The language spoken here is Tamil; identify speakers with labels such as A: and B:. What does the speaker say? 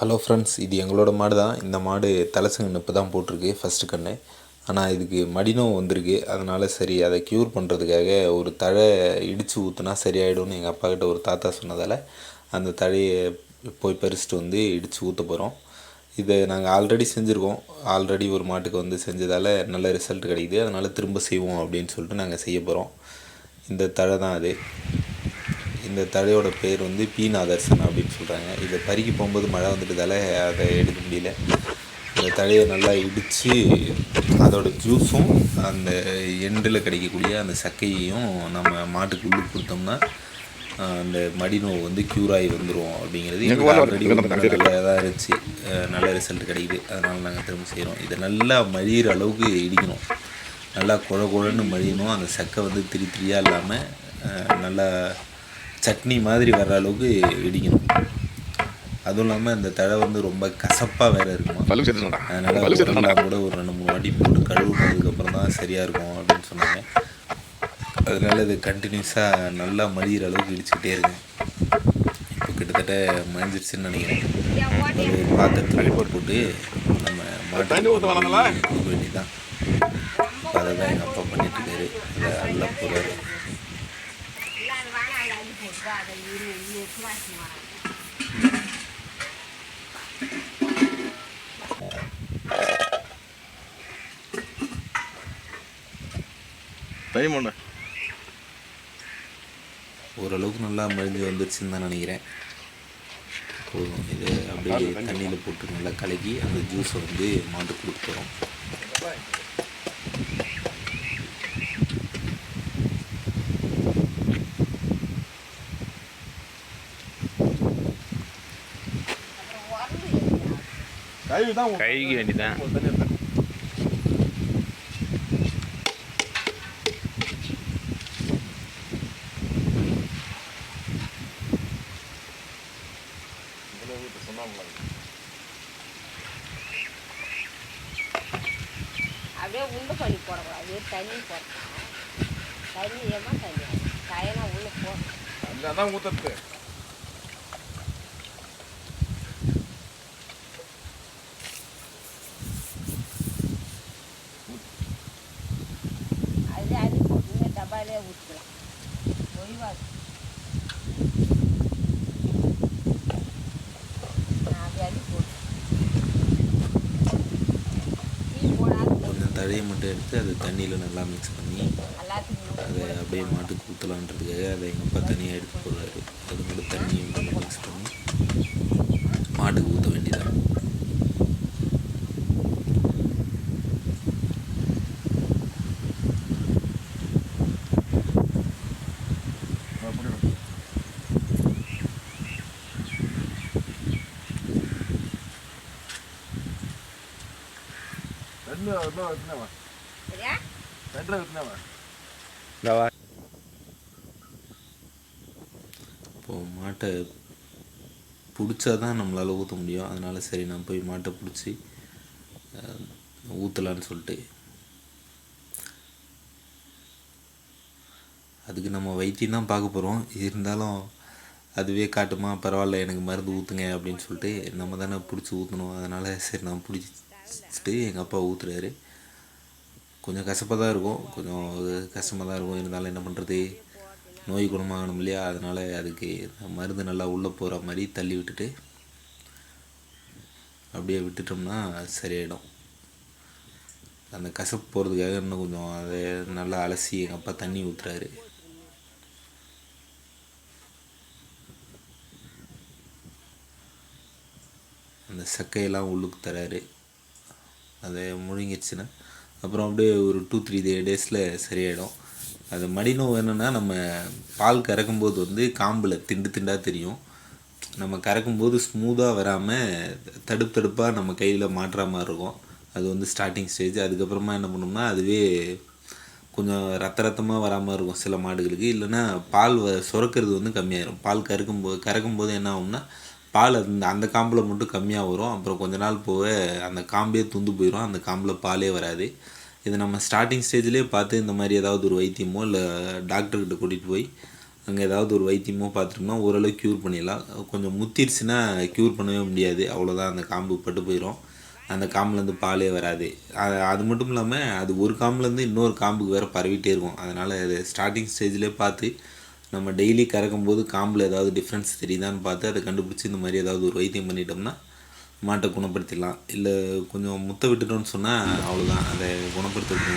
A: ஹலோ ஃப்ரெண்ட்ஸ் இது எங்களோட மாடு தான் இந்த மாடு தலைசங்கன்னு இப்போ தான் போட்டிருக்கு ஃபஸ்ட்டு கண்ணு. ஆனால் இதுக்கு மடிநோவு வந்திருக்கு. அதனால் சரி அதை க்யூர் பண்ணுறதுக்காக ஒரு தழை இடித்து ஊற்றுனா சரியாயிடும்னு எங்கள் அப்பா கிட்ட ஒரு தாத்தா சொன்னதால் அந்த தழையை போய் பறிச்சுட்டு வந்து இடித்து ஊற்ற போகிறோம் இதை நாங்கள் ஆல்ரெடி செஞ்சுருக்கோம். ஆல்ரெடி ஒரு மாட்டுக்கு வந்து செஞ்சதால் நல்ல ரிசல்ட் கிடைக்குது. அதனால் திரும்ப செய்வோம் அப்படின்னு சொல்லிட்டு நாங்கள் செய்ய போகிறோம் இந்த தழை தான் அது. இந்த தழையோட பேர் வந்து பீனாதர்சன் அப்படின்னு சொல்கிறாங்க இதை பறிக்க போகும்போது மழை வந்துட்டதால அதை எடுக்க முடியல. இந்த தழையை நல்லா இடித்து அதோட ஜூஸும் அந்த எண்டில் கிடைக்கக்கூடிய அந்த சக்கையையும் நம்ம மாட்டுக்கு உள்ளுக்கு கொடுத்தோம்னா அந்த மடி நோவு வந்து க்யூர் ஆகி வந்துடும் அப்படிங்கிறது எங்களுக்கு ஆல்ரெடி நல்லா தான் இருந்துச்சு. நல்ல ரிசல்ட் கிடைக்குது. அதனால் நாங்கள் திரும்ப செய்கிறோம் இதை நல்லா மழியிற அளவுக்கு இடிக்கணும். நல்லா குழ குழன்னு மழியணும் அந்த சக்கை வந்து திரி திரியாக இல்லாமல் நல்லா சட்னி மாதிரி வர்ற அளவுக்கு இடிக்கணும். அதுவும் இல்லாமல் இந்த தழை வந்து ரொம்ப கசப்பாக வேறு இருக்குமா? அதனால் கூட ஒரு ரெண்டு மூணு வாட்டி போட்டு கழுவுனதுக்கப்புறம் தான் சரியாக இருக்கும் அப்படின்னு சொன்னாங்க. அதனால இது கண்டினியூஸாக நல்லா மழியிற அளவுக்கு இடிச்சுக்கிட்டே இருக்கேன். இப்போ கிட்டத்தட்ட மழிஞ்சிருச்சுன்னு நினைக்கிறேன். ஒரு பாத்திரத்தில் போட்டு போட்டு நம்ம? மாட்டு கொடுக்க வேண்டியதான் இப்போ அதை தான் எங்கள் அப்பா பண்ணிட்டு இருக்காரு. அதை நல்லா போகிறாரு
B: டைம் ஒன்று
A: ஓரளவுக்கு நல்லா மழிஞ்சு வந்துருச்சுன்னு தான் நினைக்கிறேன். போதும். இது அப்படியே தண்ணியில் போட்டு நல்லா கலக்கி அந்த ஜூஸை வந்து மாட்டு கொடுக்க போகிறோம்
B: கை தான்
C: கைக்கு வேண்டிதான்
D: அப்படியே உண்டு பண்ணி போடக்கூடாது தண்ணி போடணும் தண்ணி ஏமா தண்ணி கயனா உள்ள போ
B: தான் ஊற்றுறது
A: கொஞ்சம் மட்டும் எடுத்து அதை தண்ணியில் நல்லா மிக்ஸ் பண்ணி அதை அப்படியே மாட்டுக்கு ஊற்றலான்றதுக்காக அதை எங்கள் அப்பா தனியாக எடுத்து போடுறாரு அது மட்டும் தண்ணியும் நல்லா மிக்ஸ் பண்ணி மாட்டுக்கு ஊற்ற வேண்டியதான்
B: Давай.
A: இப்போ மாட்டை பிடிச்சா தான் நம்மளால் ஊற்ற முடியும். அதனால் சரி நான் போய் மாட்டை பிடிச்சி ஊற்றலான்னு சொல்லிட்டு. அதுக்கு நம்ம வைத்தியம் தான் பார்க்க போகிறோம் இருந்தாலும் அதுவே காட்டுமா பரவாயில்ல எனக்கு மருந்து ஊற்றுங்க அப்படின்னு சொல்லிட்டு நம்ம தானே பிடிச்சி ஊற்றணும் அதனால் சரி நான் பிடிச்சிட்டு எங்கள் அப்பா ஊற்றுறாரு கொஞ்சம் கசப்பாக தான் இருக்கும். கொஞ்சம் கஷ்டமாக தான் இருக்கும். இருந்தாலும் என்ன பண்ணுறது நோய் குணமாகணும் இல்லையா? அதனால் அதுக்கு மருந்து நல்லா உள்ளே போகிற மாதிரி தள்ளி விட்டுட்டு அப்படியே விட்டுட்டோம்னா சரியாயிடும். அந்த கசப்பு போகிறதுக்காக இன்னும் கொஞ்சம் அதை நல்லா அலசி எங்கள் அப்பா தண்ணி ஊற்றுறாரு அந்த சக்கையெல்லாம் உள்ளுக்கு தராரு. அது முழுங்கிடுச்சுன்னா. அப்புறம் அப்படியே ஒரு டூ த்ரீ டேஸில் சரியாயிடும். அது மடிநோவு என்னென்னா நம்ம பால் கறக்கும்போது வந்து காம்பில் திண்டு திண்டாக தெரியும். நம்ம கறக்கும்போது ஸ்மூத்தாக வராமல் தடுப்பு தடுப்பாக நம்ம கையில் மாட்டுற மாதிரி இருக்கும். அது வந்து ஸ்டார்டிங் ஸ்டேஜ் அதுக்கப்புறமா என்ன பண்ணோம்னா அதுவே கொஞ்சம் ரத்த ரத்தமாக வராமல் இருக்கும் சில மாடுகளுக்கு. இல்லைன்னா பால் வ சுரக்கிறது வந்து கம்மியாயிரும். பால் கறக்கும்போது கறக்கும்போது என்ன ஆகும்னா பால் அந்த அந்த காம்பில் மட்டும் கம்மியாக வரும். அப்புறம் கொஞ்ச நாள் போக அந்த காம்பே துந்து போயிடும் அந்த காம்பில் பாலே வராது. இது நம்ம ஸ்டார்டிங் ஸ்டேஜ்லேயே பார்த்து இந்த மாதிரி ஏதாவது ஒரு வைத்தியமோ இல்லை டாக்டர்கிட்ட கூட்டிகிட்டு போய் அங்கே ஏதாவது ஒரு வைத்தியமோ பார்த்துட்டோம்னா ஓரளவு க்யூர் பண்ணிடலாம். கொஞ்சம் முத்திருச்சுன்னா க்யூர் பண்ணவே முடியாது. அவ்வளோதான் அந்த காம்பு பட்டு போயிடும் அந்த காம்புலேருந்து பாலே வராது. அது அது மட்டும் இல்லாமல் அது ஒரு காம்புலேருந்து இன்னொரு காம்புக்கு வேறு பரவிட்டே இருக்கும். அதனால் அது ஸ்டார்டிங் ஸ்டேஜ்லேயே பார்த்து நம்ம டெய்லி கறக்கும் போது காம்பில் ஏதாவது டிஃப்ரென்ஸ் தெரியுதான்னு பார்த்து அதை கண்டுபிடிச்சி இந்த மாதிரி ஏதாவது ஒரு வைத்தியம் பண்ணிட்டோம்னா மாட்டை குணப்படுத்திடலாம். இல்லை கொஞ்சம் முத்த விட்டுட்டோம்னு சொன்னால் அவ்வளோதான் அதை குணப்படுத்துறது